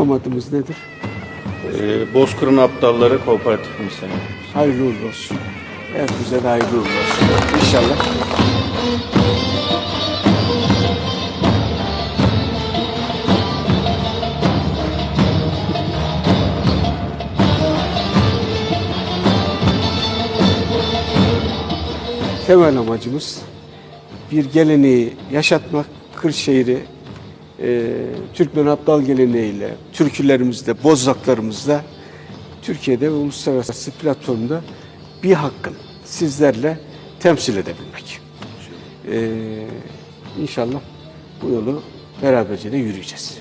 Tam adımız nedir? Ee, Bozkır'ın Aptalları Kooperatif Misali. Hayırlı uğurlu olsun. Hepimize de hayırlı uğurlu olsun. İnşallah. Temel amacımız bir geleneği yaşatmak, Kırşehir'i e, Türkmen Abdal geleneğiyle, türkülerimizle, bozlaklarımızla Türkiye'de ve uluslararası platformda bir hakkın sizlerle temsil edebilmek. E, inşallah bu yolu beraberce de yürüyeceğiz.